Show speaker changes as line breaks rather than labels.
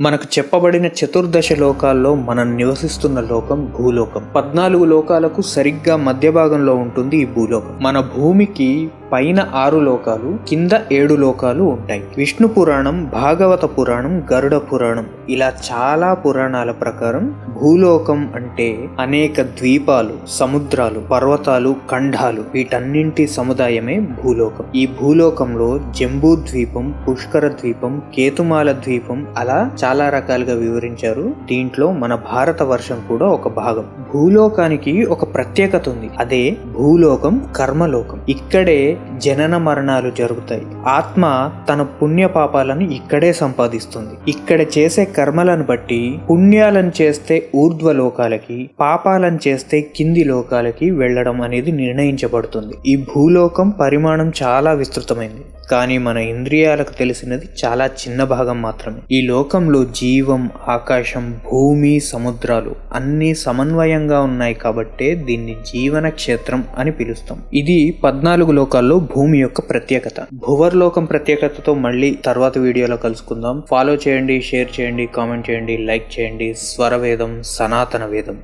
మనకు చెప్పబడిన చతుర్దశ లోకాల్లో మనం నివసిస్తున్న లోకం భూలోకం. పద్నాలుగు లోకాలకు సరిగ్గా మధ్య భాగంలో ఉంటుంది ఈ భూలోకం. మన భూమికి పైన ఆరు లోకాలు కింద ఏడు లోకాలు ఉంటాయి. విష్ణు పురాణం భాగవత పురాణం గరుడ పురాణం ఇలా చాలా పురాణాల ప్రకారం భూలోకం అంటే అనేక ద్వీపాలు సముద్రాలు పర్వతాలు ఖండాలు వీటన్నింటి సముదాయమే భూలోకం. ఈ భూలోకంలో జంబూ ద్వీపం పుష్కర ద్వీపం కేతుమాల ద్వీపం అలా చాలా రకాలుగా వివరించారు. దీంట్లో మన భారత వర్షం కూడా ఒక భాగం. భూలోకానికి ఒక ప్రత్యేకత ఉంది. అదే భూలోకం కర్మలోకం. ఇక్కడే జనన మరణాలు జరుగుతాయి. ఆత్మ తన పుణ్య పాపాలను ఇక్కడే సంపాదిస్తుంది. ఇక్కడ చేసే కర్మలను బట్టి పుణ్యాలను చేస్తే ఊర్ధ్వ లోకాలకి పాపాలను చేస్తే కింది లోకాలకి వెళ్ళడం అనేది నిర్ణయించబడుతుంది. ఈ భూలోకం పరిమాణం చాలా విస్తృతమైంది. కానీ మన ఇంద్రియాలకు తెలిసినది చాలా చిన్న భాగం మాత్రమే. ఈ లోకంలో జీవం ఆకాశం భూమి సముద్రాలు అన్నీ సమన్వయంగా ఉన్నాయి కాబట్టే దీన్ని జీవన క్షేత్రం అని పిలుస్తాం. ఇది పద్నాలుగు లోకాల్లో భూమి యొక్క ప్రత్యేకత. భూవర్లోకం ప్రత్యేకతతో మళ్ళీ తర్వాత వీడియోలో కలుసుకుందాం. ఫాలో చేయండి షేర్ చేయండి కామెంట్ చేయండి లైక్ చేయండి. స్వరవేదం సనాతన వేదం.